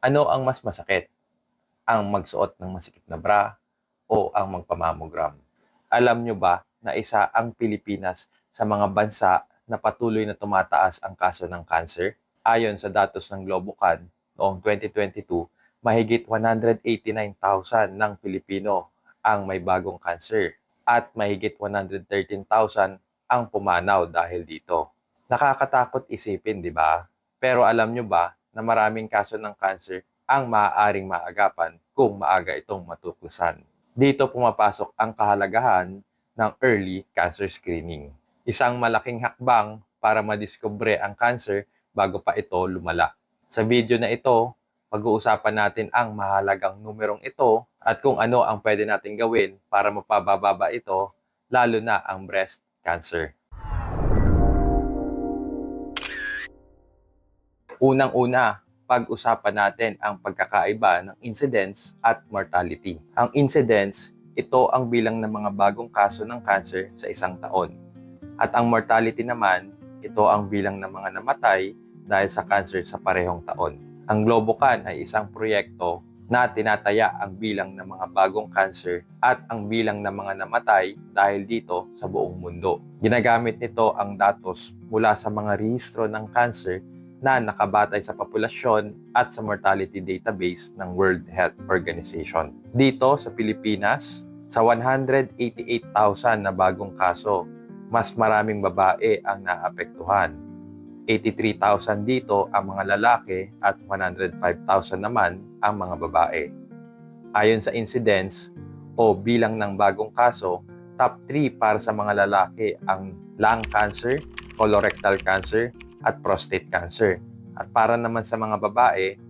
Ano ang mas masakit? Ang magsuot ng masikip na bra o ang magpamamogram? Alam nyo ba na isa ang Pilipinas sa mga bansa na patuloy na tumataas ang kaso ng cancer? Ayon sa datos ng Globocan noong 2022, mahigit 189,000 ng Pilipino ang may bagong cancer at mahigit 113,000 ang pumanaw dahil dito. Nakakatakot isipin, di ba? Pero alam nyo ba na maraming kaso ng cancer ang maaaring maagapan kung maaga itong matuklasan. Dito pumapasok ang kahalagahan ng early cancer screening. Isang malaking hakbang para madiskubre ang cancer bago pa ito lumala. Sa video na ito, pag-uusapan natin ang mahalagang numerong ito at kung ano ang pwede natin gawin para mapababa ito, lalo na ang breast cancer. Unang-una, pag-usapan natin ang pagkakaiba ng incidence at mortality. Ang incidence, ito ang bilang ng mga bagong kaso ng cancer sa isang taon. At ang mortality naman, ito ang bilang ng mga namatay dahil sa cancer sa parehong taon. Ang Globocan ay isang proyekto na tinataya ang bilang ng mga bagong cancer at ang bilang ng mga namatay dahil dito sa buong mundo. Ginagamit nito ang datos mula sa mga rehistro ng cancer na nakabatay sa populasyon at sa mortality database ng World Health Organization. Dito sa Pilipinas, sa 188,000 na bagong kaso, mas maraming babae ang naapektuhan. 83,000 dito ang mga lalaki at 105,000 naman ang mga babae. Ayon sa incidence o bilang ng bagong kaso, top 3 para sa mga lalaki ang lung cancer, colorectal cancer, at prostate cancer. At para naman sa mga babae,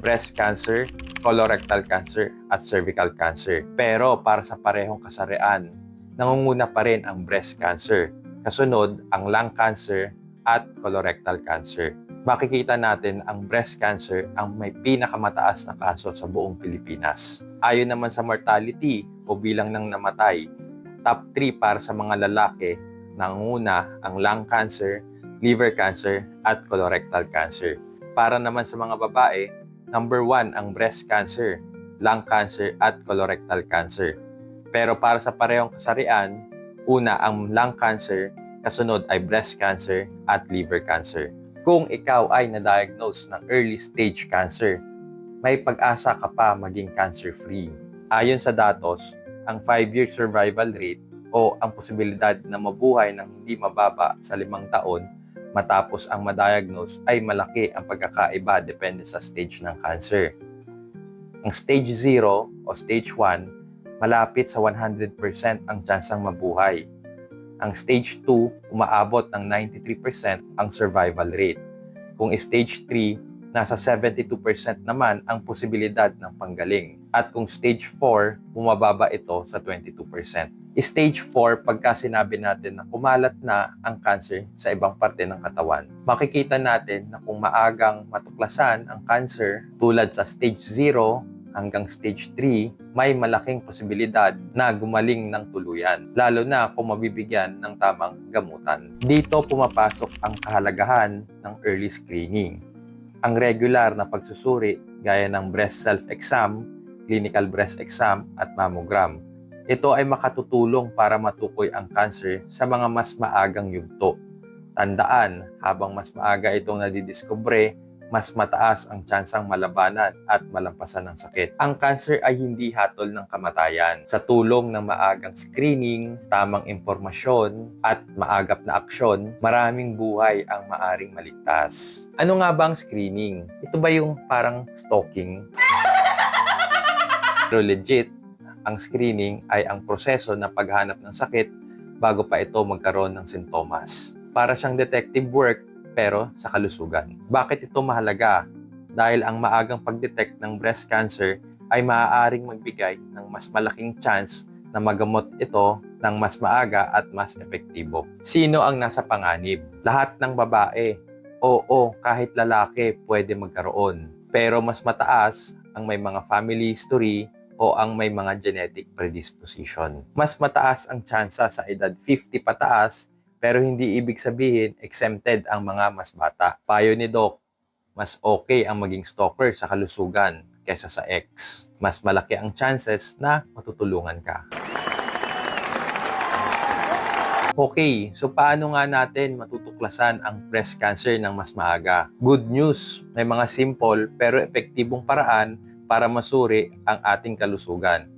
breast cancer, colorectal cancer, at cervical cancer. Pero para sa parehong kasarian, nangunguna pa rin ang breast cancer. Kasunod, ang lung cancer at colorectal cancer. Makikita natin ang breast cancer ang may pinakamataas na kaso sa buong Pilipinas. Ayon naman sa mortality o bilang ng namatay, top 3 para sa mga lalaki, nanguna ang lung cancer, liver cancer, at colorectal cancer. Para naman sa mga babae, number 1 ang breast cancer, lung cancer, at colorectal cancer. Pero para sa parehong kasarian, una ang lung cancer, kasunod ay breast cancer at liver cancer. Kung ikaw ay na-diagnose ng early stage cancer, may pag-asa ka pa maging cancer-free. Ayon sa datos, ang 5-year survival rate o ang posibilidad na mabuhay ng hindi mababa sa limang taon matapos ang ma-diagnose ay malaki ang pagkakaiba depende sa stage ng cancer. Ang stage 0 o stage 1, malapit sa 100% ang tsansang mabuhay. Ang stage 2, umaabot ng 93% ang survival rate. Kung stage 3, nasa 72% naman ang posibilidad ng panggaling. At kung stage 4, bumababa ito sa 22%. Stage 4, pagka sinabi natin na kumalat na ang cancer sa ibang parte ng katawan, makikita natin na kung maagang matuklasan ang cancer tulad sa stage 0 hanggang stage 3, may malaking posibilidad na gumaling ng tuluyan, lalo na kung mabibigyan ng tamang gamutan. Dito pumapasok ang kahalagahan ng early screening. Ang regular na pagsusuri gaya ng breast self-exam, clinical breast exam at mammogram ito ay makatutulong para matukoy ang cancer sa mga mas maagang yugto. Tandaan, habang mas maaga itong nadidiskubre, mas mataas ang tsansang malabanan at malampasan ng sakit. Ang cancer ay hindi hatol ng kamatayan. Sa tulong ng maagang screening, tamang impormasyon, at maagap na aksyon, maraming buhay ang maaring maligtas. Ano nga ba ang screening? Ito ba yung parang stalking? Pero legit, ang screening ay ang proseso na paghanap ng sakit bago pa ito magkaroon ng sintomas. Para siyang detective work pero sa kalusugan. Bakit ito mahalaga? Dahil ang maagang pagdetect ng breast cancer ay maaaring magbigay ng mas malaking chance na magamot ito ng mas maaga at mas epektibo. Sino ang nasa panganib? Lahat ng babae. Oo, kahit lalaki pwede magkaroon. Pero mas mataas ang may mga family history o ang may mga genetic predisposition. Mas mataas ang tsansa sa edad 50 pataas pero hindi ibig sabihin exempted ang mga mas bata. Payo ni Doc, mas okay ang maging stalker sa kalusugan kaysa sa ex. Mas malaki ang chances na matutulungan ka. Okay, so paano nga natin matutuklasan ang breast cancer ng mas maaga? Good news, may mga simple pero epektibong paraan para masuri ang ating kalusugan.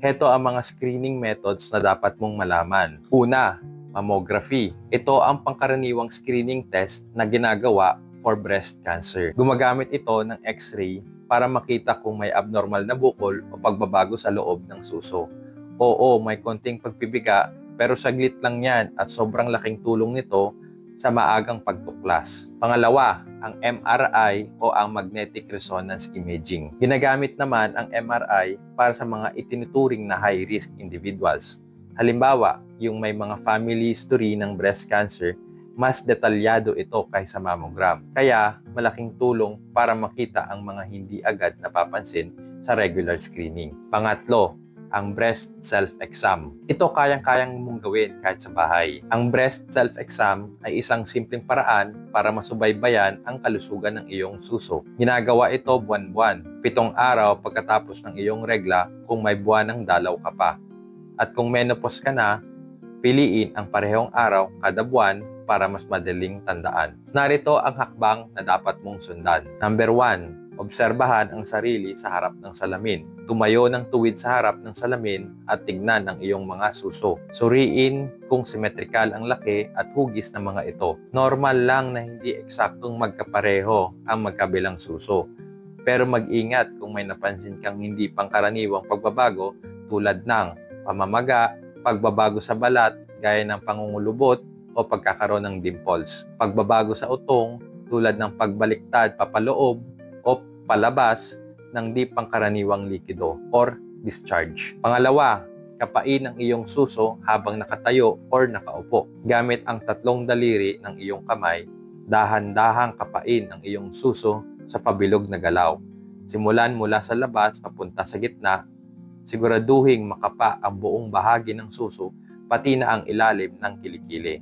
Heto ang mga screening methods na dapat mong malaman. Una, mammography. Ito ang pangkaraniwang screening test na ginagawa for breast cancer. Gumagamit ito ng x-ray para makita kung may abnormal na bukol o pagbabago sa loob ng suso. Oo, may konting pagpibiga pero saglit lang yan at sobrang laking tulong nito sa maagang pagtuklas. Pangalawa, ang MRI o ang Magnetic Resonance Imaging. Ginagamit naman ang MRI para sa mga itinuturing na high-risk individuals. Halimbawa, yung may mga family history ng breast cancer, mas detalyado ito kaysa mammogram. Kaya, malaking tulong para makita ang mga hindi agad napapansin sa regular screening. Pangatlo, ang breast self-exam. Ito kayang-kayang mong gawin kahit sa bahay. Ang breast self-exam ay isang simpleng paraan para masubaybayan ang kalusugan ng iyong suso. Ginagawa ito buwan-buwan, pitong araw pagkatapos ng iyong regla kung may buwan ng dalaw ka pa. At kung menopause ka na, piliin ang parehong araw kada buwan para mas madaling tandaan. Narito ang hakbang na dapat mong sundan. Number 1, obserbahan ang sarili sa harap ng salamin. Tumayo ng tuwid sa harap ng salamin at tignan ang iyong mga suso. Suriin kung symmetrical ang laki at hugis ng mga ito. Normal lang na hindi eksaktong magkapareho ang magkabilang suso. Pero mag-ingat kung may napansin kang hindi pangkaraniwang pagbabago tulad ng pamamaga, pagbabago sa balat gaya ng pangungulubot o pagkakaroon ng dimples. Pagbabago sa utong tulad ng pagbaliktad papaloob palabas ng di pangkaraniwang likido or discharge. Pangalawa, kapain ang iyong suso habang nakatayo or nakaupo. Gamit ang tatlong daliri ng iyong kamay, dahan-dahang kapain ang iyong suso sa pabilog na galaw. Simulan mula sa labas papunta sa gitna, siguraduhing makapa ang buong bahagi ng suso pati na ang ilalim ng kilikili.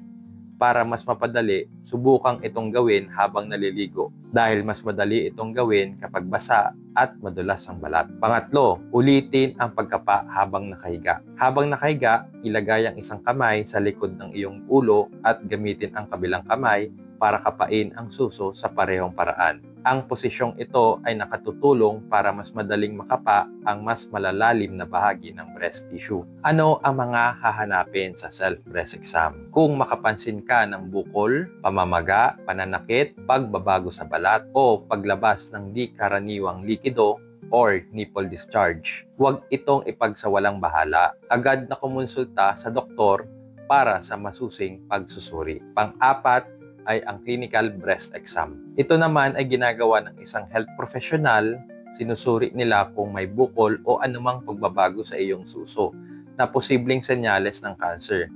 Para mas mapadali, subukang itong gawin habang naliligo dahil mas madali itong gawin kapag basa at madulas ang balat. Pangatlo, ulitin ang pagkapa habang nakahiga. Habang nakahiga, ilagay ang isang kamay sa likod ng iyong ulo at gamitin ang kabilang kamay para kapain ang suso sa parehong paraan. Ang posisyong ito ay nakatutulong para mas madaling makapa ang mas malalalim na bahagi ng breast tissue. Ano ang mga hahanapin sa self-breast exam? Kung makapansin ka ng bukol, pamamaga, pananakit, pagbabago sa balat, o paglabas ng di karaniwang likido or nipple discharge, huwag itong ipagsawalang bahala. Agad na kumonsulta sa doktor para sa masusing pagsusuri. Pang-apat, ay ang clinical breast exam. Ito naman ay ginagawa ng isang health professional, sinusuri nila kung may bukol o anumang pagbabago sa iyong suso na posibleng senyales ng cancer.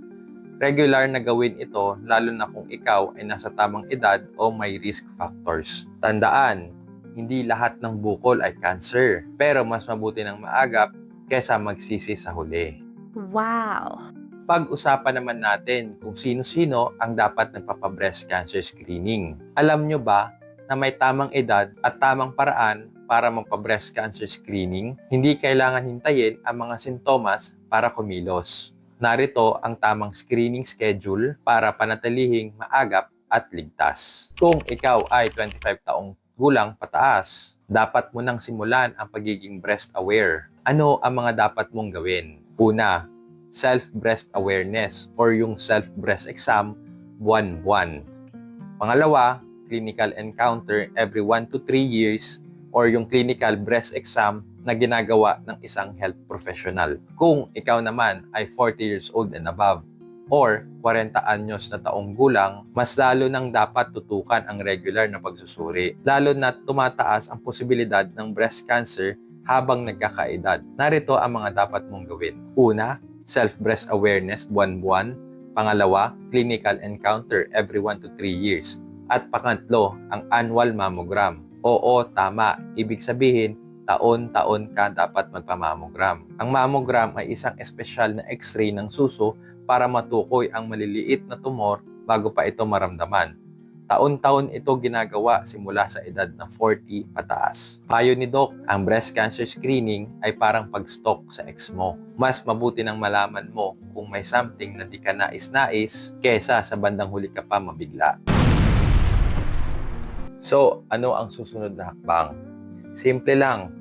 Regular na gawin ito lalo na kung ikaw ay nasa tamang edad o may risk factors. Tandaan, hindi lahat ng bukol ay cancer, pero mas mabuti ng maagap kesa magsisi sa huli. Wow! Pag-usapan naman natin kung sino-sino ang dapat nagpapa-breast cancer screening. Alam nyo ba na may tamang edad at tamang paraan para magpa-breast cancer screening? Hindi kailangan hintayin ang mga sintomas para kumilos. Narito ang tamang screening schedule para panatilihing maagap at ligtas. Kung ikaw ay 25 taong gulang pataas, dapat mo nang simulan ang pagiging breast aware. Ano ang mga dapat mong gawin? Una, self-breast awareness or yung self-breast exam buwan-buwan. Pangalawa, clinical encounter every 1 to 3 years or yung clinical breast exam na ginagawa ng isang health professional. Kung ikaw naman ay 40 years old and above or 40 anyos na taong gulang, mas lalo nang dapat tutukan ang regular na pagsusuri. Lalo na tumataas ang posibilidad ng breast cancer habang nagkakaedad. Narito ang mga dapat mong gawin. Una, self-breast awareness buwan-buwan. Pangalawa, clinical encounter every 1 to 3 years. At pangatlo, ang annual mammogram. Oo, tama. Ibig sabihin, taon-taon ka dapat magpamammogram. Ang mammogram ay isang espesyal na x-ray ng suso para matukoy ang maliliit na tumor bago pa ito maramdaman. Taon-taon ito ginagawa simula sa edad na 40 pataas. Payo ni Doc, ang breast cancer screening ay parang pag-stalk sa ex mo. Mas mabuti nang malaman mo kung may something na di ka nais-nais kesa sa bandang huli ka pa mabigla. So, ano ang susunod na hakbang? Simple lang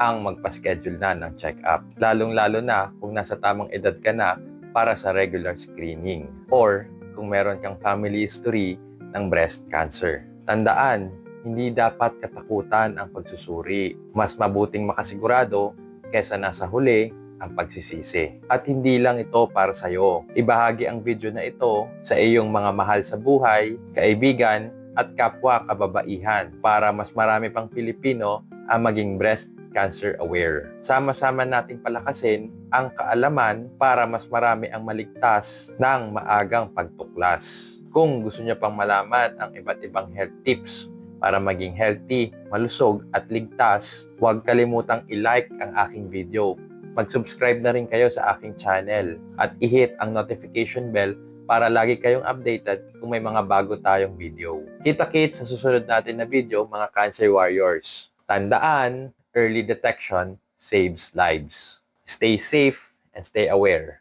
ang magpa-schedule na ng check-up. Lalong-lalo na kung nasa tamang edad ka na para sa regular screening or kung meron kang family history ng breast cancer. Tandaan, hindi dapat katakutan ang pagsusuri. Mas mabuting makasigurado kesa nasa huli ang pagsisisi. At hindi lang ito para sa iyo. Ibahagi ang video na ito sa iyong mga mahal sa buhay, kaibigan, at kapwa kababaihan para mas marami pang Pilipino ang maging breast cancer aware. Sama-sama nating palakasin ang kaalaman para mas marami ang maligtas ng maagang pagtuklas. Kung gusto niyo pang malaman ang iba't ibang health tips para maging healthy, malusog at ligtas, huwag kalimutang i-like ang aking video. Mag-subscribe na rin kayo sa aking channel at i-hit ang notification bell para lagi kayong updated kung may mga bago tayong video. Kita-kits sa susunod natin na video mga Cancer Warriors. Tandaan, early detection saves lives. Stay safe and stay aware.